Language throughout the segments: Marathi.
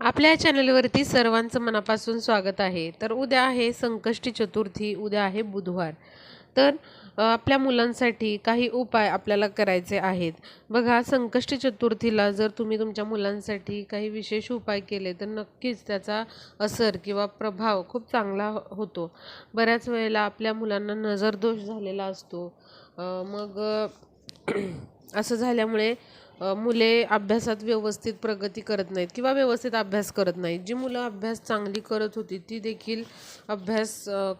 आपल्या चॅनलवरती सर्वांचं मनापासून स्वागत आहे. तर उद्या आहे संकष्टी चतुर्थी उद्या आहे बुधवार. तर आपल्या मुलांसाठी काही उपाय आपल्याला करायचे आहेत. बघा संकष्टी चतुर्थीला जर तुम्ही तुमच्या मुलांसाठी काही विशेष उपाय केले तर नक्कीच त्याचा असर किंवा प्रभाव खूप चांगला हो, होतो. बऱ्याच वेळेला आपल्या मुलांना नजरदोष झालेला असतो. मग असं झाल्यामुळे मुले अभ्यासात व्यवस्थित प्रगती करत नाहीत किंवा व्यवस्थित अभ्यास करत नाहीत. जी मुलं अभ्यास चांगली करत होती ती देखील अभ्यास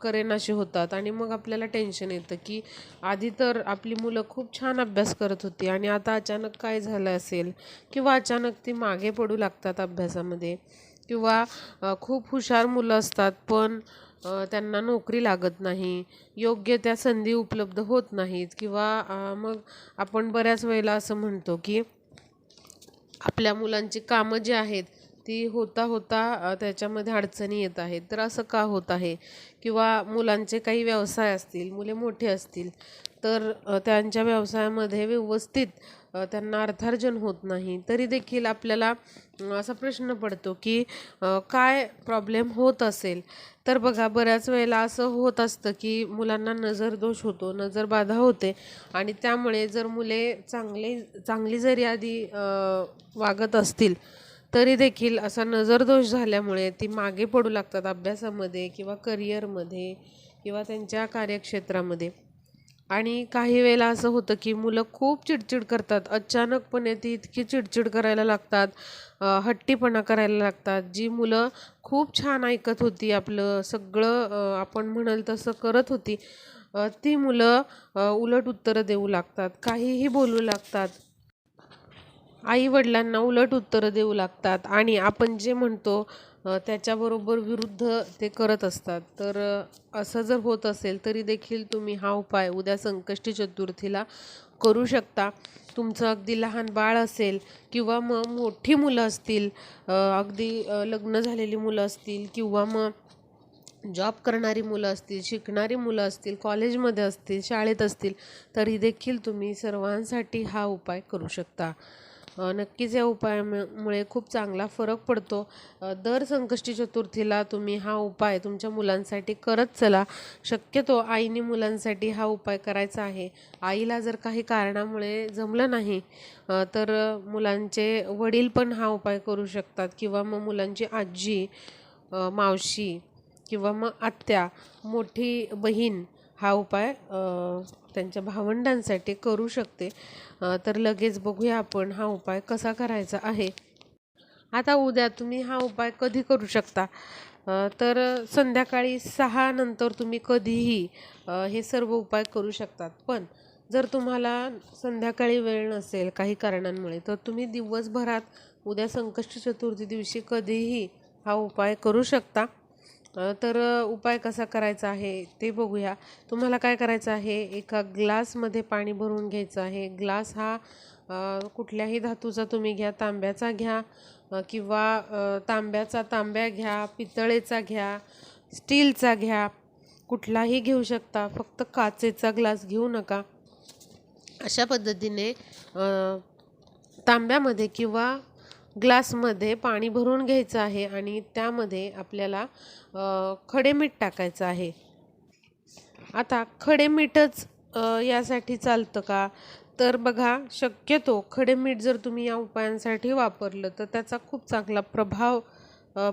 करेनाशी होतात. आणि मग आपल्याला टेन्शन येतं की आधी तर आपली मुलं खूप छान अभ्यास करत होती आणि आता अचानक काय झालं असेल किंवा अचानक ती मागे पडू लागतात अभ्यासामध्ये किंवा खूप हुशार मुलं असतात पण त्यांना नोकरी लागत नाही योग्य त्या संधी उपलब्ध होत नाहीत किंवा मग आपण बऱ्याच वेळेला असं म्हणतो की आपल्या मुलांची कामं जी आहेत ती होता होता त्याच्यामध्ये अडचणी येत आहेत. तर असं का होत आहे? किंवा मुलांचे काही व्यवसाय असतील मुले मोठे असतील तर त्यांच्या व्यवसायामध्ये व्यवस्थित त्यांना अर्थार्जन होत नाही तरी देखील आपल्याला असा प्रश्न पडतो की काय प्रॉब्लेम होत असेल? तर बघा बऱ्याच वेळेला असं होत असतं की मुलांना नजरदोष होतो नजरबाधा होते आणि त्यामुळे जर मुले चांगले चांगली जरी आधी वागत असतील तरी देखील असा नजरदोष झाल्यामुळे ती मागे पडू लागतात अभ्यासामध्ये किंवा करिअरमध्ये किंवा त्यांच्या कार्यक्षेत्रामध्ये. आणि काही वेळेला असं होतं की मुलं खूप चिडचिड करतात. अचानकपणे ती इतकी चिडचिड करायला लागतात. हट्टीपणा करायला लागतात. जी मुलं खूप छान ऐकत होती आपलं सगळं आपण म्हणाल तसं करत होती ती मुलं उलट उत्तरं देऊ लागतात. काहीही बोलू लागतात. आई वडिलांना उलट उत्तरं देऊ लागतात. आणि आपण जे म्हणतो त्याच्याबरोबर विरुद्ध ते करत असतात. तर असं जर होत असेल तरी देखील तुम्ही हा उपाय उद्या संकष्टी चतुर्थीला करू शकता. तुमचं अगदी लहान बाळ असेल किंवा मग मोठी मुलं असतील अगदी लग्न झालेली मुलं असतील किंवा मग जॉब करणारी मुलं असतील शिकणारी मुलं असतील कॉलेजमध्ये असतील शाळेत असतील तरी देखील तुम्ही सर्वांसाठी हा उपाय करू शकता. नक्कीच या उपायामुळे खूप चांगला फरक पडतो. दर संकष्टी चतुर्थीला तुम्ही हा उपाय तुमच्या मुलांसाठी करत चला. शक्यतो आईने मुलांसाठी हा उपाय करायचा आहे. आईला जर काही कारणामुळे जमलं नाही तर मुलांचे वडील पण हा उपाय करू शकतात किंवा मग मुलांची आजी मावशी किंवा मग आत्या मोठी बहीण हा उपाय त्यांच्या भावंडांसाठी करू शकते. तर लगेच बघूया आपण हा उपाय कसा करायचा आहे. आता उद्या तुम्ही हा उपाय कधी करू शकता? तर संध्याकाळी सहा नंतर तुम्ही कधीही हे सर्व उपाय करू शकतात. पण जर तुम्हाला संध्याकाळी वेळ नसेल काही कारणांमुळे तर तुम्ही दिवसभरात उद्या संकष्ट चतुर्थी दिवशी कधीही हा उपाय करू शकता. तर उपाय कसा करायचा आहे ते बघूया. तुम्हाला काय करायचं आहे? एका ग्लासमध्ये पाणी भरून घ्यायचं आहे. ग्लास हा कुठल्याही धातूचा तुम्ही घ्या तांब्याचा घ्या किंवा तांब्याचा तांब्या घ्या पितळेचा घ्या स्टीलचा घ्या कुठलाही घेऊ शकता. फक्त काचेचा ग्लास घेऊ नका. अशा पद्धतीने तांब्यामध्ये किंवा ग्लासमध्ये पाणी भरून घ्यायचं आहे आणि त्यामध्ये आपल्याला खडे मीठ टाकायचं आहे. आता खडे मीठच यासाठी चालतं का? तर बघा शक्यतो खडे मीठ जर तुम्ही या उपायांसाठी वापरलं तर त्याचा खूप चांगला प्रभाव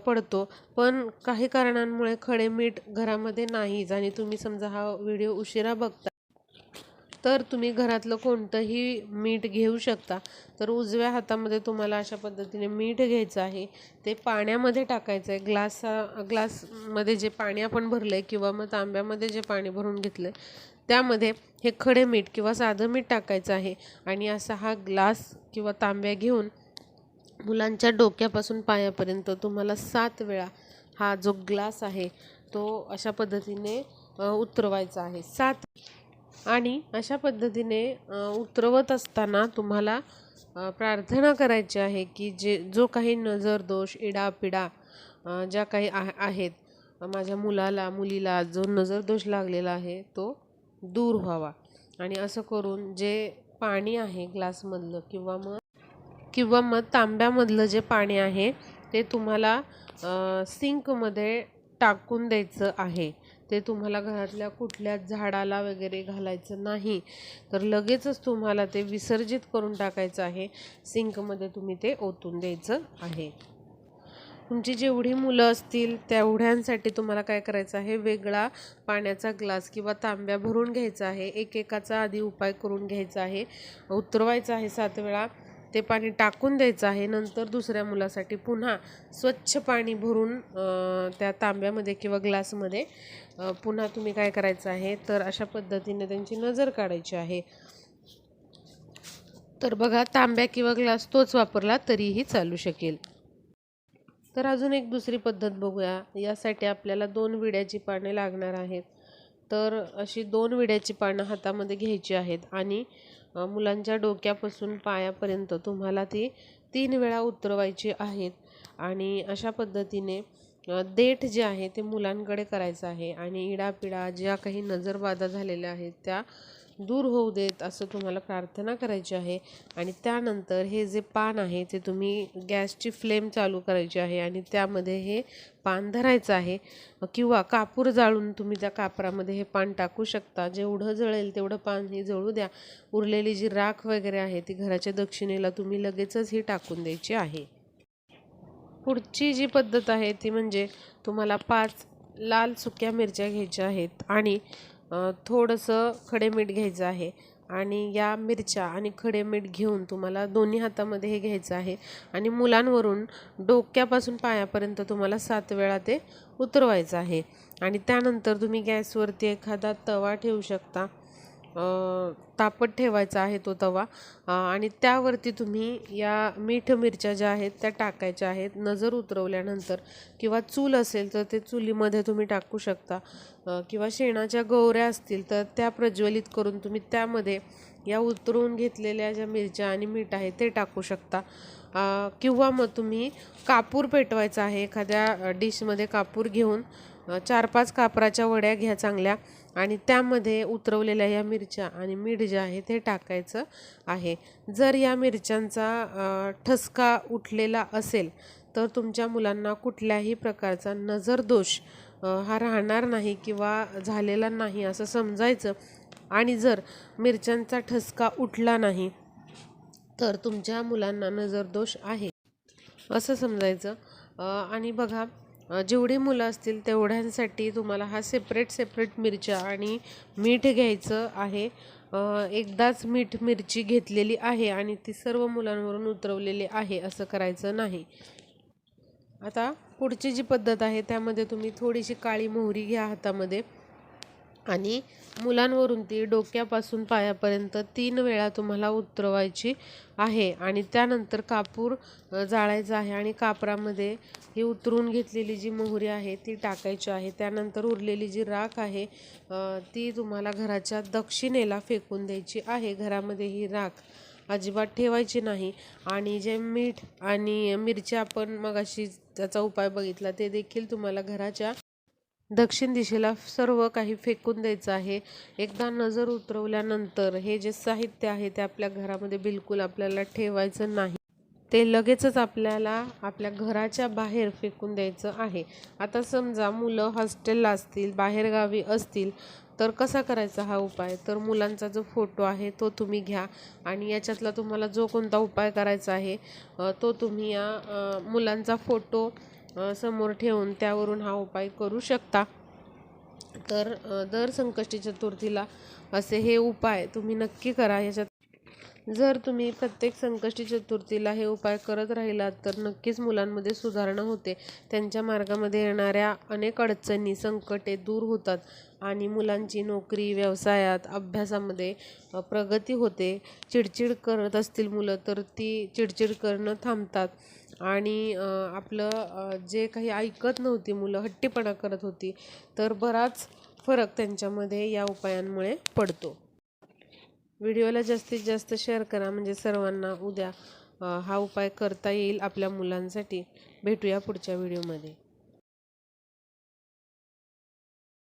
पडतो. पण काही कारणांमुळे खडे मीठ घरामध्ये नाहीच आणि तुम्ही समजा हा व्हिडिओ उशिरा बघता तर तुम्ही घरातलं कोणतंही मीठ घेऊ शकता. तर उजव्या हातामध्ये तुम्हाला अशा पद्धतीने मीठ घ्यायचं आहे. ते पाण्यामध्ये टाकायचं आहे ग्लासा ग्लासमध्ये जे पाणी आपण भरलं आहे किंवा मग तांब्यामध्ये जे पाणी भरून घेतलं आहे त्यामध्ये हे खडे मीठ किंवा साधं मीठ टाकायचं आहे. आणि असा हा ग्लास किंवा तांब्या घेऊन मुलांच्या डोक्यापासून पायापर्यंत तुम्हाला सात वेळा हा जो ग्लास आहे तो अशा पद्धतीने उतरवायचा आहे. सात आणि अशा पद्धतीने उतरवत असताना तुम्हाला प्रार्थना करायची आहे की जे जो काही नजर दोष इडापिडा ज्या काही आ आहेत माझ्या मुलाला मुलीला जो नजर दोष लागलेला आहे तो दूर व्हावा. आणि असं करून जे पाणी आहे ग्लासमधलं किंवा मग किंवा मग तांब्यामधलं जे पाणी आहे ते तुम्हाला सिंकमध्ये टाकून द्यायचं आहे. ते तुम्हाला घरातल्या कुठल्याच झाडाला वगैरे घालायचं नाही. तर लगेचच तुम्हाला ते विसर्जित करून टाकायचं आहे. सिंकमध्ये तुम्ही ते ओतून द्यायचं आहे. तुमची जेवढी मुलं असतील तेवढ्यांसाठी तुम्हाला काय करायचं आहे? वेगळा पाण्याचा ग्लास किंवा तांब्या भरून घ्यायचा आहे. एकेकाचा आधी उपाय करून घ्यायचा आहे. उतरवायचा आहे सात वेळा. ते पाणी टाकून द्यायचं आहे. नंतर दुसऱ्या मुलासाठी पुन्हा स्वच्छ पाणी भरून त्या तांब्यामध्ये किंवा ग्लासमध्ये पुन्हा तुम्ही काय करायचं आहे? तर अशा पद्धतीने त्यांची नजर काढायची आहे. तर बघा तांब्या किंवा ग्लास तोच वापरला तरीही चालू शकेल. तर अजून एक दुसरी पद्धत बघूया. यासाठी आपल्याला दोन विड्याची पाने लागणार आहेत. तर अशी दोन विड्याची पानं हातामध्ये घ्यायची आहेत आणि मुलांच्या डोक्यापासून पायापर्यंत तुम्हाला ती तीन वेळा उतरवायची आहेत. आणि अशा पद्धतीने देठ जे आहे ते मुलांकडे करायचं आहे. आणि इडापिडा ज्या काही नजरबाधा झालेल्या आहेत त्या दूर होऊ देत असं तुम्हाला प्रार्थना करायची आहे. आणि त्यानंतर हे जे पान आहे ते तुम्ही गॅसची फ्लेम चालू करायची आहे आणि त्यामध्ये हे पान धरायचं आहे. किंवा कापूर जाळून तुम्ही त्या कापरामध्ये हे पान टाकू शकता. जेवढं जळेल तेवढं पान हे जळू द्या. उरलेली जी राख वगैरे आहे ती घराच्या दक्षिणेला तुम्ही लगेचच ही टाकून द्यायची आहे. पुढची जी पद्धत आहे ती म्हणजे तुम्हाला पाच लाल सुक्या मिरच्या घ्यायच्या आहेत. आणि थोडंसं खडे मीठ घ्यायचं आहे आणि या मिरच्या आणि खडे मीठ घेऊन तुम्हाला दोन्ही हातामध्ये हे घ्यायचं आहे आणि मुलांवरून डोक्यापासून पायापर्यंत तुम्हाला सात वेळा ते उतरवायचं आहे. आणि त्यानंतर तुम्ही गॅसवरती एखादा तवा ठेवू शकता. तापत ठेवायचा आहे तो तवा. आणि त्यावरती तुम्ही या मीठ मिरच्या ज्या आहेत त्या टाकायच्या आहेत. नजर उतरवल्यानंतर किंवा चूल असेल तर ते चुलीमध्ये तुम्ही टाकू शकता. किंवा शेणाच्या गौऱ्या असतील तर त्या प्रज्वलित करून तुम्ही त्यामध्ये या उतरवून घेतलेल्या ज्या मिरच्या आणि मीठ आहे ते टाकू शकता. किंवा मग तुम्ही कापूर पेटवायचा आहे एखाद्या डिशमध्ये कापूर घेऊन. चार पाच कापराच्या वड्या घ्या चांगल्या. आणि त्यामध्ये उतरवलेल्या या मिरच्या आणि मीठ जे आहे ते टाकायचं आहे. जर या मिरच्यांचा ठसका उठलेला असेल तर तुमच्या मुलांना कुठल्याही प्रकारचा नजरदोष हा राहणार नाही किंवा झालेला नाही असं समजायचं. आणि जर मिरच्यांचा ठसका उठला नाही तर तुमच्या मुलांना नजरदोष आहे. असं समजायचं. आणि बघा जेवढी मुलं असतील तेवढ्यांसाठी तुम्हाला हा सेपरेट सेपरेट मिरच्या आणि मीठ घ्यायचं आहे. एकदाच मीठ मिरची घेतलेली आहे आणि ती सर्व मुलांवरून उतरवलेली आहे असं करायचं नाही. आता पुढची जी पद्धत आहे त्यामध्ये तुम्ही थोडीशी काळी मोहरी घ्या हातामध्ये. आणि मुलांवरून ती डोक्यापासून पायापर्यंत तीन वेळा तुम्हाला उतरवायची आहे. आणि त्यानंतर कापूर जाळायचं जाळायचा आहे आणि कापरामध्ये ही उतरून घेतलेली जी मोहरी आहे ती टाकायची आहे. त्यानंतर उरलेली जी राख आहे ती तुम्हाला घराच्या दक्षिणेला फेकून द्यायची आहे. घरामध्ये ही राख अजिबात ठेवायची नाही. आणि जे मीठ आणि मिरच्या आपण मगाशी त्याचा उपाय बघितला ते देखील तुम्हाला घराच्या दक्षिण दिशेला सर्व काही फेकून द्यायचं आहे. एकदा नजर उतरवल्यानंतर हे जे साहित्य आहे ते आपल्या घरामध्ये बिलकुल आपल्याला ठेवायचं नाही. ते लगेचच आपल्याला आपल्या घराच्या बाहेर फेकून द्यायचं आहे. आता समजा मुलं हॉस्टेलला असतील बाहेरगावी असतील तर कसा करायचा हा उपाय? तर मुलांचा जो फोटो आहे तो तुम्ही घ्या आणि याच्यातला तुम्हाला जो कोणता उपाय करायचा आहे तो तुम्ही या मुलांचा फोटो समोर ठेवून त्यावरून हा उपाय करू शकता. तर दर संकष्टी चतुर्थीला असे हे उपाय तुम्ही नक्की करा. याच्यात जर तुम्ही प्रत्येक संकष्टी चतुर्थीला हे उपाय करत राहिलात तर नक्कीच मुलांमध्ये सुधारणा होते. त्यांच्या मार्गामध्ये येणाऱ्या अनेक अडचणी संकटे दूर होतात आणि मुलांची नोकरी व्यवसायात अभ्यासामध्ये प्रगती होते. चिडचिड करत असतील मुलं तर ती चिडचिड करणं थांबतात. आणि आपलं जे काही ऐकत नव्हती मुलं हट्टीपणा करत होती तर बराच फरक त्यांच्यामध्ये या उपायांमुळे पडतो. व्हिडिओला जास्तीत जास्त शेअर करा. म्हणजे सर्वांना उद्या हा उपाय करता येईल आपल्या मुलांसाठी. भेटूया पुढच्या व्हिडिओमध्ये.